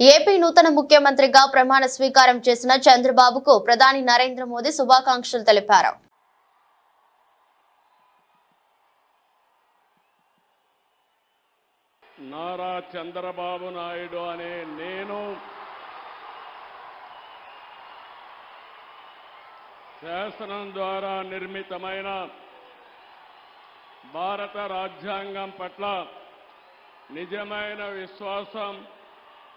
AP నూతన ముఖ్యమంత్రిగా ప్రమాణ స్వీకారం చేసిన చంద్రబాబుకు ప్రధాని నరేంద్ర మోదీ శుభాకాంక్షలు తెలిపారు. నారా చంద్రబాబు నాయుడు అనే నేను శాసనం ద్వారా నిర్మితమైన భారత రాజ్యాంగం పట్ల నిజమైన విశ్వాసం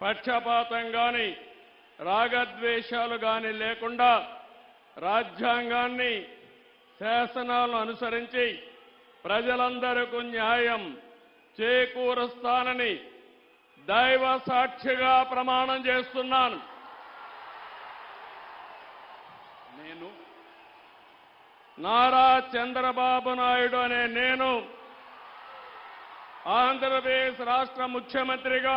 పక్షపాతం గాని రాగద్వేషాలు గాని లేకుండా రాజ్యాంగాన్ని శాసనాలను అనుసరించి ప్రజలందరకు న్యాయం చేకూరుస్తానని దైవ సాక్షిగా ప్రమాణం చేస్తున్నాను. నేను నారా చంద్రబాబు నాయుడు అనే నేను ఆంధ్రప్రదేశ్ రాష్ట్ర ముఖ్యమంత్రిగా